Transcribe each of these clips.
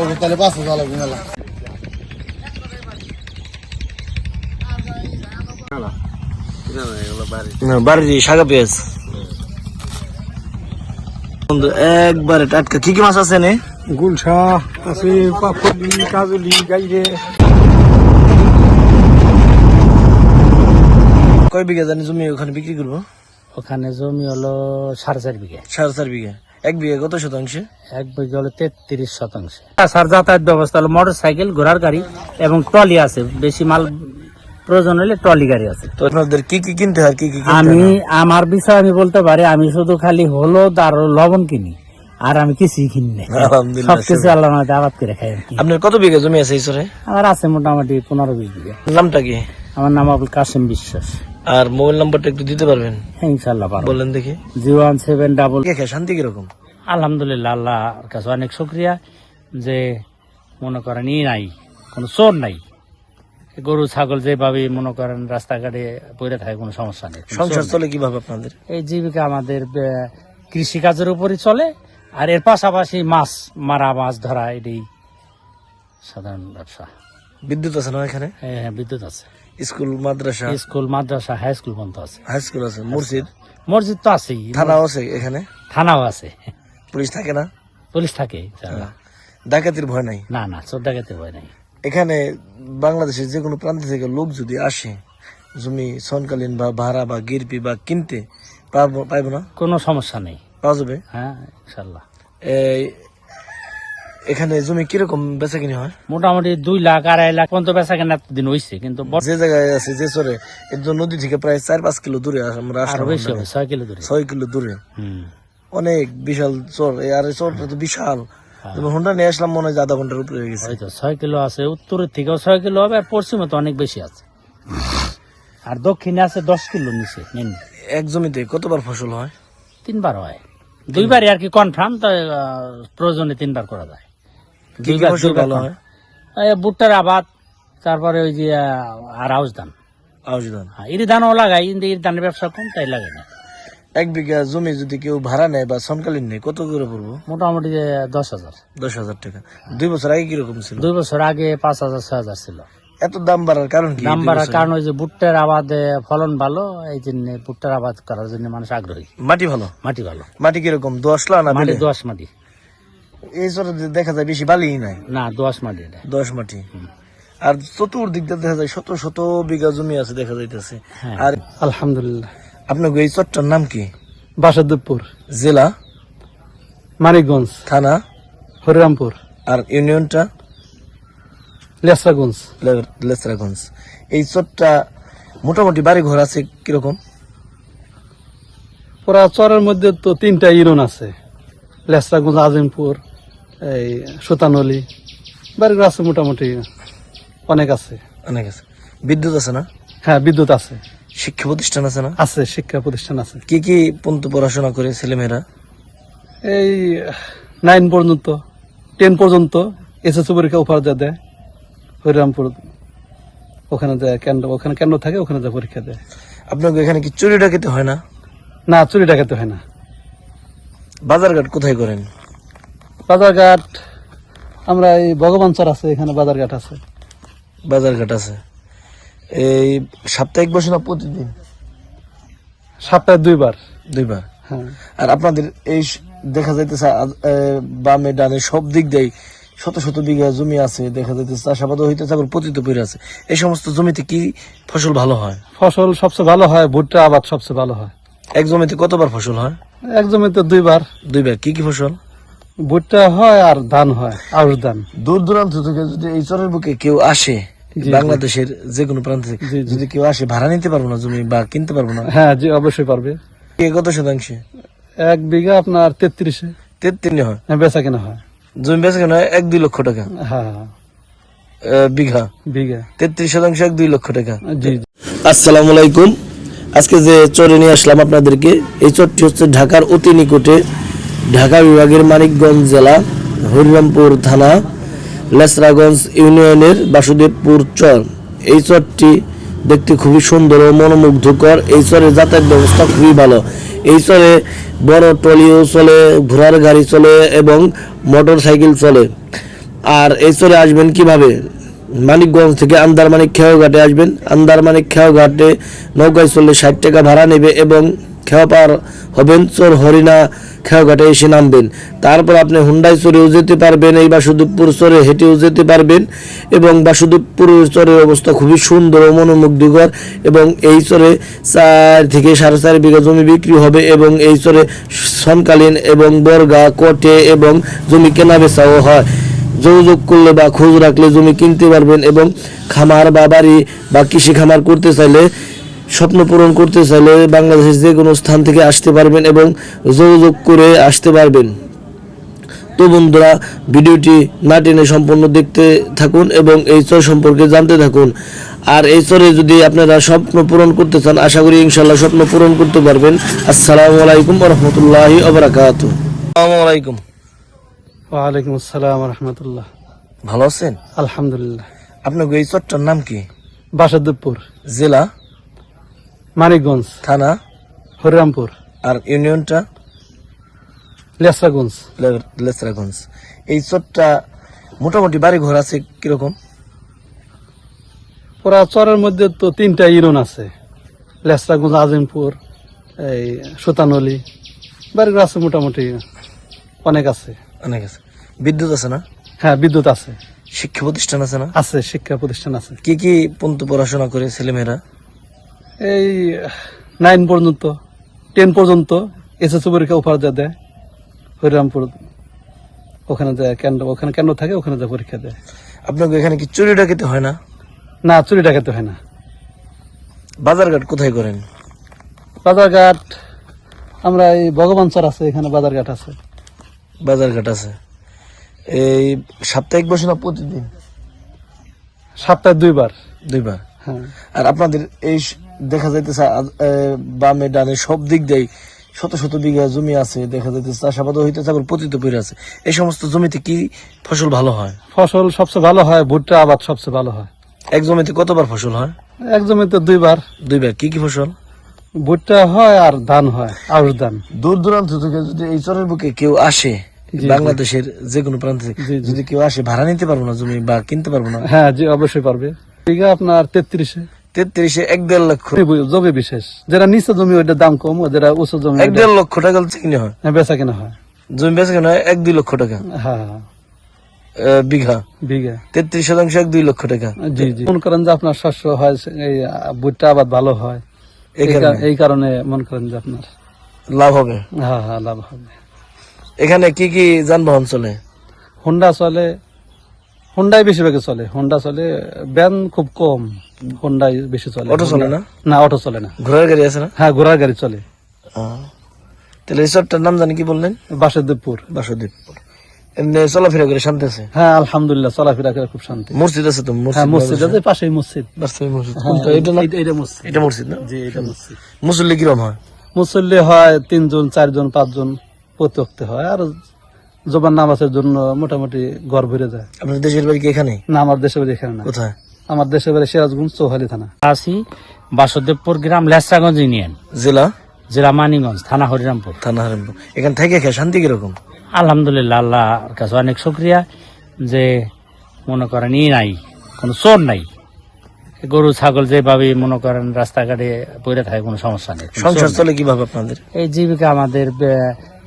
ওকে তাহলে পাঁচ হাজার লাগবে মেলা বাড়ির শাখা পেঁয়াজ বন্ধু, একবারে টাটকা। কি কি মাছ আছে নে গুলশা আছে পাপড়ি কাজলি গাইরে। কয় বিঘা জানি জমি ওখানে বিক্রি করব? ওখানে জমি হলো সাড়ে চার বিঘা। সাড়ে চার বিঘা। এক বিঘা কত শতাংশে? এক বিঘে হলো তেত্রিশ শতাংশ। স্যার যাতায়াত ব্যবস্থা হলো মোটর সাইকেল ঘোড়ার গাড়ি এবং ট্রলি আছে। বেশি মাল প্রয়োজন হলে ট্রলি গাড়ি আছে। তো আপনাদের কি কি কিনতে হয় কি কি আমি আমার বিষয় আমি বলতে পারি আমি শুধু খালি হলুদ আর লবণ কিনি আর আমি কিছুই কিনি না। সবকিছু আল্লাহ আবাদ করে খাই আপনার কত বিঘা জমি আছে ঈশ্বরে আমার আছে মোটামুটি পনেরো বিশ বিঘে। নামটা কি? আমার নাম আবুল কাসিম বিশ্বাস। আর মোবাইল নাম্বারটা একটু দিতে পারবেন? হ্যাঁ ইনশাল্লাহ পারব। বলেন দেখি। জিরো ওয়ান সেভেন ডাবল শান্তি কীরকম? আলহামদুলিল্লাহ আল্লাহর কাছে অনেক শুক্রিয়া যে মনে করেন ই নাই কোনো চোর নাই। গরু ছাগল যেভাবে মনে করেন রাস্তাঘাটে পড়ে থাকে কোনো সমস্যা নেই। সংসার চলে কীভাবে আপনাদের? এই জীবিকা আমাদের কৃষি কাজের উপরই চলে আর এর পাশাপাশি মাছ মারা মাছ ধরা এটাই সাধারণ ব্যবসা। বিদ্যুৎ আছে না এখানে? হ্যাঁ হ্যাঁ, বিদ্যুৎ আছে। স্কুল মাদ্রাসা? স্কুল মাদ্রাসা হাই স্কুল পর্যন্ত আছে। হাই স্কুল আছে মসজিদ? মসজিদ তো আছেই। থানাও আছে এখানে? থানাও আছে। পুলিশ থাকে না? পুলিশ থাকে ডাকাতির ভয় নাই? না না চোর ডাকাতে ভয় নাই। এখানে বাংলাদেশের যে কোনো প্রান্ত থেকে লোক যদি আসে জমি সনকালীন বা ভাড়া বা গিরপি বা কিনতে পাবো পাইবো না? কোনো সমস্যা নেই। পাওয়া যাবে? হ্যাঁ ইনশাল্লাহ এই এখানে জমি কীরকম বেচা কিনি হয়? মোটামুটি দুই লাখ আড়াই লাখ পর্যন্ত বেচা কেনা দিন হয়েছে কিন্তু যে জায়গায় আছে যে এর জন্য নদী থেকে প্রায় চার পাঁচ কিলো দূরে আমরা আরও বেশি হবে ছয় কিলো দূরে। ছয় কিলো দূরে। অনেক বিশাল চর আর চরটা তো বিশাল। হোন্ডা নিয়ে আসলাম মনে হয় আধা ঘণ্টার উপরে হয়ে গেছে। ছয় কিলো আছে উত্তরের থেকেও ছয় কিলো হবে আর পশ্চিমে তো অনেক বেশি আছে। আর দক্ষিণে আছে দশ কিলো নিচে এক জমিতে কতবার ফসল হয়? তিনবার হয়। দুইবারই আর কি কনফার্ম তো প্রয়োজনে তিনবার করা যায়। দুইবার- দুইবার হয় ভুট্টার আবাদ তারপরে ওই যে আর আউশ ধান। আউশ ধান। হ্যাঁ, ধানও লাগাই কিন্তু ধানের ব্যবসা কম তাই লাগে না। এক বিঘা জমি যদি কেউ ভাড়া নেয় বা সনকালীন নেয় কত করে পড়ব? মোটামুটি দশ হাজার। দশ হাজার টাকা। দুই বছর আগে কীরকম ছিল? দুই বছর আগে পাঁচ হাজার ছয় হাজার ছিল। এত দাম বাড়ার কারণ কি দাম বাড়ার কারণ ওই যে ভুট্টার আবাদে ফলন ভালো এই জন্য ভুট্টার আবাদ করার জন্য মানুষ আগ্রহী। মাটি ভালো? মাটি ভালো। মাটি কীরকম? দোয়াশলা না মাটি দোয়াশ মাটি। এই চরে দেখা যায় বেশি বালিই নাই। না দোয়াশ মাটি দশ মাটি। আর চতুর্দিক দিয়ে দেখা যায় শত শত বিঘা জমি আছে দেখা যাইতেছে। হ্যাঁ। আর আলহামদুলিল্লাহ। আপনার এই চরটার নাম কি? বাসাদুপুর। জেলা? মানিকগঞ্জ। থানা? হরিরামপুর। আর ইউনিয়নটা? লেসরাগঞ্জ। লেসরাগঞ্জ। এই চরটা মোটামুটি বাড়ি ঘর আছে কীরকম? পুরা চরের মধ্যে তো তিনটা ইউনিয়ন আছে। লেসরাগঞ্জ আজিমপুর। এই সুতানলি বাড়িগুলো আছে মোটামুটি অনেক আছে। অনেক আছে। বিদ্যুৎ আছে না? হ্যাঁ বিদ্যুৎ আছে। শিক্ষা প্রতিষ্ঠান আছে না? আছে শিক্ষা প্রতিষ্ঠান আছে। কি কি পর্যন্ত পড়াশোনা করে ছেলেমেয়েরা? এই নাইন পর্যন্ত টেন পর্যন্ত এসএসসি পরীক্ষা উপহার দেয় দেয়। হরিরামপুর ওখানে দেয় কেন্দ্র ওখানে কেন্দ্র থাকে ওখানে দেয় পরীক্ষা দেয়। আপনাকে এখানে কি চুরি ডাকাতি হয় না? না চুরি ডাকাতে হয় না। বাজারঘাট কোথায় করেন? বাজারঘাট আমরা এই ভগবান চর আছে এখানে বাজারঘাট আছে। বাজারঘাট আছে। এই সাপ্তাহিক বসে না প্রতিদিন? সপ্তাহে দুইবার। দুইবার? হ্যাঁ। আর আপনাদের এই দেখা যাইতেছে বামে ডানে সব দিক দিয়ে শত শত বিঘা জমি আছে দেখা যাইতেছে চাষাবাদ হইতেছে আবার পতিত পড়ে আছে। এই সমস্ত জমিতে কি ফসল ভালো হয়? ফসল সবচেয়ে ভালো হয় ভুট্টা আবাদ সবচেয়ে ভালো হয়। এক জমিতে কতবার ফসল হয়? এক জমিতে দুইবার। দুইবার। কি কি ফসল? ভুট্টা হয় আর ধান হয় আউশ ধান। দূর দূরান্ত থেকে যদি এই চরের বুকে কেউ আসে বাংলাদেশের যে কোনো প্রান্ত থেকে। যদি কেউ আসে ভাড়া নিতে পারব না জমি বা কিনতে পারব না হ্যাঁ জি অবশ্যই পারবে। কত শতাংশে? এক বিঘা আপনার তেত্রিশে। তেত্রিশ হয়। হ্যাঁ, বেচা কেনা হয়। জমি বেচে হয় এক দুই লক্ষ টাকা। হ্যাঁ। বিঘা। বিঘা। তেত্রিশ শতাংশ এক দুই লক্ষ টাকা। জি। আসসালামু আলাইকুম। আজকে যে চরে নিয়ে আসলাম আপনাদেরকে এই চরটি হচ্ছে ঢাকার অতি নিকটে ঢাকা বিভাগের মানিকগঞ্জ জেলা, হরিরামপুর থানা, লেসরাগঞ্জ ইউনিয়নের বাসুদেবপুর চর। এই চরটি দেখতে খুবই সুন্দর ও মনোমুগ্ধকর। এই চরে যাতায়াত ব্যবস্থা খুবই ভালো। এই চরে বড় ট্রলিও চলে, ঘোড়ার গাড়ি চলে এবং মোটর সাইকেল চলে। আর এই চরে আসবেন কীভাবে? মানিকগঞ্জ থেকে আন্দারমানিক খেয়াঘাটে আসবেন। আন্দারমানিক খেয়াঘাটে নৌকায় চললে ষাট টাকা ভাড়া নেবে এবং খেয়া পার হবেন চোর হরিণা খেয়াঘাটে এসে নামবেন। তারপর আপনি হুন্ডাই চরেও যেতে পারবেন, এই বাসুদেবপুর চরে হেঁটেও যেতে পারবেন এবং বাসুদেবপুর চরের অবস্থা খুবই সুন্দর ও মনোমুগ্ধকর এবং এই চরে চার থেকে সাড়ে চার বিঘা জমি বিক্রি হবে এবং এই চরে সমকালীন এবং বর্গা, কটে এবং জমি কেনা বেচাও হয়। যোগাযোগ করলে বা খোঁজ রাখলে জমি কিনতে পারবেন এবং খামার বা বাড়ি বা কৃষি খামার করতে চাইলে স্বপ্ন পূরণ করতে চাইলে বাংলাদেশের যে কোনো স্থান থেকে আসতে পারবেন এবং যোগাযোগ করে আসতে পারবেন। তো বন্ধুরা ভিডিওটি না টেনে সম্পূর্ণ দেখতে থাকুন এবং এই চর সম্পর্কে জানতে থাকুন। আর এই চরে যদি আপনারা স্বপ্ন পূরণ করতে চান আশা করি ইনশাল্লাহ স্বপ্ন পূরণ করতে পারবেন। আসসালামু আলাইকুম রহমতুল্লাহি আবরাকাত আসসালামু আলাইকুম। ওয়ালাইকুম আসসালাম রহমতুল্লাহ ভালো আছেন? আলহামদুলিল্লাহ। আপনার এই চরটার নাম কি? বাসাদেবপুর জেলা? মানিকগঞ্জ। থানা? হরিরামপুর। আর ইউনিয়নটা? লেসরাগঞ্জ। লেসরাগঞ্জ। এই চরটা মোটামুটি বাড়ি ঘর আছে কীরকম? পুরা চরের মধ্যে তো তিনটা ইউনিয়ন আছে। লেসরাগঞ্জ আজিমপুর এই সুতানলি। বাড়িগুলো আছে মোটামুটি অনেক আছে। অনেক আছে। বিদ্যুৎ আছে না? হ্যাঁ বিদ্যুৎ আছে। শিক্ষা প্রতিষ্ঠান আছে না? আছে শিক্ষা প্রতিষ্ঠান আছে। কি কি পর্যন্ত পড়াশোনা করে ছেলেমেয়েরা? এই নাইন পর্যন্ত টেন পর্যন্ত এসএসসি পরীক্ষা উপহার দেয় দেয়। হরিরামপুর। ওখানে যায় কেন্দ্র ওখানে কেন্দ্র থাকে ওখানে যায় পরীক্ষা দেয়। আপনাকে এখানে কি চুরি ডাকাতি হয় না? না চুরি ডাকাতে হয় না। বাজারঘাট কোথায় করেন? বাজারঘাট আমরা এই ভগবান চর আছে এখানে বাজারঘাট আছে। বাজারঘাট আছে। এই সাপ্তাহিক বসে না প্রতিদিন? সপ্তাহে দুইবার। দুইবার? হ্যাঁ। আর আপনাদের এই দেখা যাইতেছে বামে ডানে সব দিক দিয়ে শত শত বিঘা জমি আছে দেখা যাইতেছে চাষাবাদ হইতেছে আবার পতিত পড়ে আছে। এই সমস্ত জমিতে কি ফসল ভালো হয়? ফসল সবচেয়ে ভালো হয় ভুট্টা আবাদ সবচেয়ে ভালো হয়। এক জমিতে কতবার ফসল হয়? এক জমিতে দুইবার। দুইবার কি কি ফসল? ভুট্টা হয় আর ধান হয় আউশ ধান। দূর দূরান্ত থেকে যদি এই চরের বুকে কেউ আসে বাংলাদেশের যে কোনো প্রান্ত। যদি কেউ আসে ভাড়া নিতে পারব না জমি বা কিনতে পারব না? হ্যাঁ জি অবশ্যই পারবে। বিঘা আপনার তেত্রিশে। তেত্রিশে এক দেড় লক্ষ। জমি বিশেষ। যেটা নিচে জমি ওইটার দাম কম যেটা উঁচু জমি এক দেড় লক্ষ টাকা হয়। হ্যাঁ, বেচা কিনা হয়। জমি বেচে কেন এক দুই লক্ষ টাকা। হ্যাঁ হ্যাঁ, বিঘা। বিঘা। তেত্রিশ শতাংশ এক দুই লক্ষ টাকা। জি জি। মনে করেন যে আপনার শস্য হয় এই ভুট্টা আবাদ ভালো হয়। এই এই কারণে। এই কারণে মনে করেন যে আপনার লাভ হবে। হ্যাঁ হ্যাঁ লাভ হবে। এখানে কি কি যানবাহন চলে? হোন্ডা চলে হোন্ডাই বেশিরভাগে চলে। হোন্ডা চলে ব্যান খুব কম হোন্ডাই বেশি চলে। অটো চলে না? না অটো চলে না। ঘোড়ার গাড়ি আছে না? হ্যাঁ ঘোড়ার গাড়ি চলে। তাহলে রিসর্টটার নাম জানি কি বললেন? বাসুদেবপুর। বাসুদেবপুর। এমনি চলাফেরা করে শান্তি আছে? হ্যাঁ আলহামদুলিল্লাহ চলাফেরা করে খুব শান্তি। মসজিদ আছে তো হ্যাঁ মসজিদ আছে পাশেই মসজিদ। বাস্তবে মসজিদ। হ্যাঁ, এটা না? এটা- মসজিদ। এটা মসজিদ না? জি এটা মসজিদ। মুসল্লি কিরম হয়? মুসল্লি হয় তিনজন চারজন পাঁচজন প্রত্যক্তে হয়। আর জবান নামাজের জন্য মোটামুটি ঘর ভরে যায়। আপনার দেশের বাড়ি কি এখানে না আমার দেশের বাড়ি এখানে না। কোথায়? আমার দেশে বাড়ি সিরাজগঞ্জ চৌহালি থানা। আছি বাসুদেবপুর গ্রাম লেসরাগঞ্জ ইউনিয়ন। জেলা? জেলা মানিগঞ্জ থানা হরিরামপুর। থানা হারানপুর এখানে থেকে খেয়ে শান্তি কীরকম? আলহামদুলিল্লাহ আল্লাহর কাছে অনেক শুক্রিয়া যে মনে করেন ই নাই কোনো চোর নাই। গরু ছাগল যেভাবে মনে করেন রাস্তাঘাটে পড়ে থাকে কোনো সমস্যা নেই সংসার চলে কীভাবে আপনাদের? এই জীবিকা আমাদের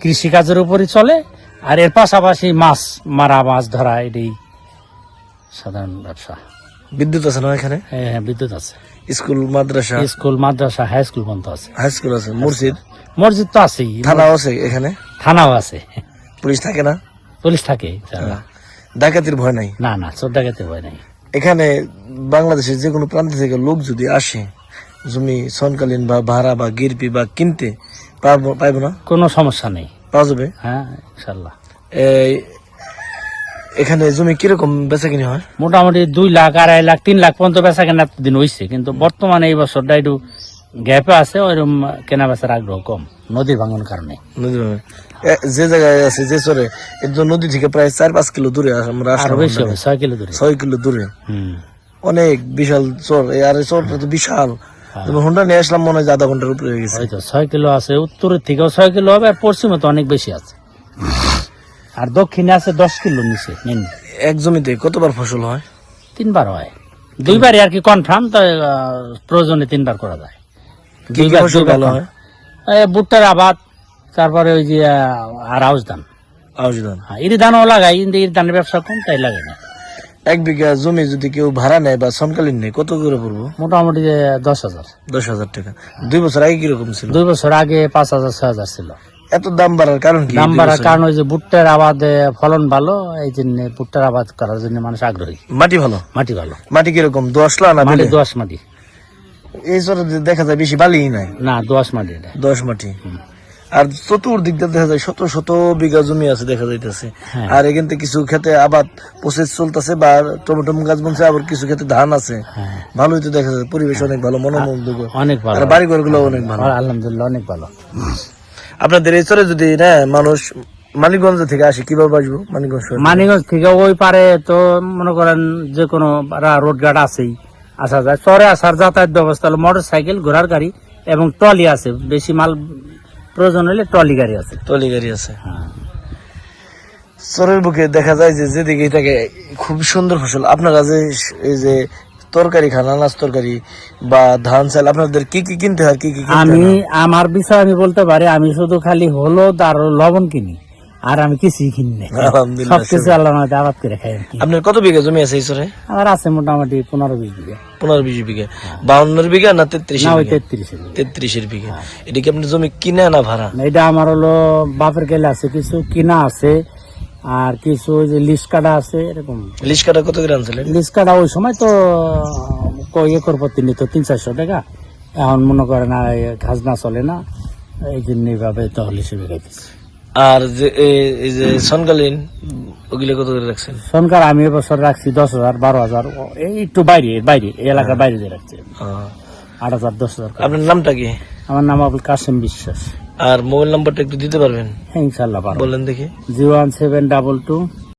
কৃষিকাজের উপরই চলে আর এর পাশাপাশি মাছ মারা মাছ ধরা এটাই সাধারণ ব্যবসা। বিদ্যুৎ আছে না এখানে? হ্যাঁ হ্যাঁ বিদ্যুৎ আছে। স্কুল মাদ্রাসা? স্কুল মাদ্রাসা হাই স্কুল পর্যন্ত আছে। হাই স্কুল আছে মসজিদ? মসজিদ তো আছেই। থানাও আছে এখানে? থানাও আছে। পুলিশ থাকে না? পুলিশ থাকে। ডাকাতির ভয় নাই? না না চোর ডাকাতির ভয় নাই। এখানে বাংলাদেশের যে কোনো প্রান্ত থেকে লোক যদি আসে জমি সনকালীন বা ভাড়া বা গিরপি বা কিনতে পারব পাইবো না? কোনো সমস্যা নেই। পাওয়া যাবে হ্যাঁ ইনশাল্লাহ এই এখানে জমি কীরকম বেচা কিনে হয়? মোটামুটি দুই লাখ আড়াই লাখ তিন লাখ পর্যন্ত বেচা কেনা দিন হয়েছে কিন্তু বর্তমানে এই বছরটা একটু গ্যাপে আছে ওইরকম কেনা বেচার আগ্রহ কম নদীর ভাঙন কারণে। নদী ভাঙন। যে জায়গায় আছে যে চরে নদী থেকে প্রায় চার পাঁচ কিলো দূরে আমরা আরও বেশি হবে ছয় কিলো দূরে। ছয় কিলো দূরে। অনেক বিশাল চর আর চরটা তো বিশাল। হোন্ডা নিয়ে আসলাম মনে হয় আধা ঘণ্টার উপরে হয়ে গেছে। হয়তো ছয় কিলো আছে উত্তরের থেকেও ছয় কিলো হবে আর পশ্চিমে তো অনেক বেশি আছে। আর দক্ষিণে আছে দশ কিলো নিচে নিম্ন এক জমিতে কতবার ফসল হয়? তিনবার হয়। দুইবারই আর কি কনফার্ম তো প্রয়োজনে তিনবার করা যায়। দুইবার- ভালো হয়? ভুট্টার আবাদ তারপরে ওই যে আর আউশ ধান। আউশ ধান। হ্যাঁ, ইরি ধানও লাগাই কিন্তু ইরি ধানের ব্যবসা কম তাই লাগে না। এক বিঘা জমি যদি কেউ ভাড়া নেয় বা সমকালীন নেয় কত করে পড়ব? মোটামুটি দশ হাজার। দশ হাজার টাকা। দুই বছর আগে কীরকম ছিল? দুই বছর আগে পাঁচ হাজার ছয় হাজার ছিল। এত দাম বাড়ার কারণ কি দাম বাড়ার কারণ ওই যে ভুট্টার আবাদে ফলন ভালো এই জন্য ভুট্টার আবাদ করার জন্য মানুষ আগ্রহী। মাটি ভালো? মাটি ভালো। মাটি কীরকম? দোয়াশলা না মাটি দোয়াশ মাটি। এই দেখা যায় বেশি বালি নাই। না দোয়াশ মাটি দশ মাটি। আর চতুর্দিক দিয়ে দেখা যায় শত শত বিঘা জমি আছে দেখা যাইতেছে। হ্যাঁ। আর এখান থেকে কিছু ক্ষেতে আবাদ প্রসেস চলতেছে বা টমেটো গাছ বলছে আবার কিছু ক্ষেতে ধান আছে। হ্যাঁ। ভালোই তো দেখা যায় পরিবেশ অনেক ভালো মনোমুগ্ধকর। অনেক ভালো। আর বাড়ি ঘরগুলো অনেক ভালো। আলহামদুলিল্লাহ অনেক ভালো। আপনাদের এই চরে যদি না মানুষ মানিকগঞ্জ থেকে আসে কীভাবে আসব মানিকগঞ্জ শহরে? মানিগঞ্জ থেকে ওই পারে তো মনে করেন যে কোনো রোড গার্ড আছেই আসা যায়। চরে আসার যাতায়াত ব্যবস্থা হলো মোটর সাইকেল ঘোড়ার গাড়ি এবং ট্রলি আছে। বেশি মাল প্রয়োজন হলে ট্রলি গাড়ি আছে। ট্রলি গাড়ি আছে। হ্যাঁ। চরের বুকে দেখা যায় যে যেদিকে থাকে খুব সুন্দর ফসল। আপনার যে এই যে তরকারি খান আনাজ তরকারি বা ধান চাল আপনাদের কি কি কিনতে হয় কি কি আমি আমার বিষয় আমি বলতে পারি আমি শুধু খালি হলুদ আর লবণ কিনি। আর আমি কিছুই কিনি না সবকিছু আল্লাহ আবাদ করে খাই আপনার কত বিঘা জমি আছে চরে আমার আছে মোটামুটি পনেরো বিশ বিঘা। পনেরো বিশ বিঘা। বাউন্নের বিঘা না তেত্রিশ না ওই তেত্রিশের বিঘা। তেত্রিশের বিঘা। এটা কি আপনার জমি কিনে না ভাড়া? এটা আমার হলো বাপের গেলে আছে কিছু কিনা আছে আর কিছু ওই যে লিস্ট কাটা আছে এরকম। লিশ কাটা কত করে আনছিলেন? লিস্ট কাটা ওই সময় তো কয় একর প্রতি নিত তিন চারশো টাকা। এখন মনে করে না খাজনা চলে না এই জন্য এইভাবে তহল হিসেবে রেখেছি আর যে এই যে সনকালীন ওগুলো কত করে রাখছেন? সনকার আমি এবছর রাখছি দশ হাজার বারো হাজার এই একটু বাইরে বাইরে এই এলাকার বাইরে দিয়ে রাখছি। আট হাজার দশ হাজার আপনার নামটা কি? আমার নাম আবুল কাসেম বিশ্বাস। আর মোবাইল নাম্বারটা একটু দিতে পারবেন? হ্যাঁ ইনশাল্লাহ বলেন দেখি। Zero one seven double two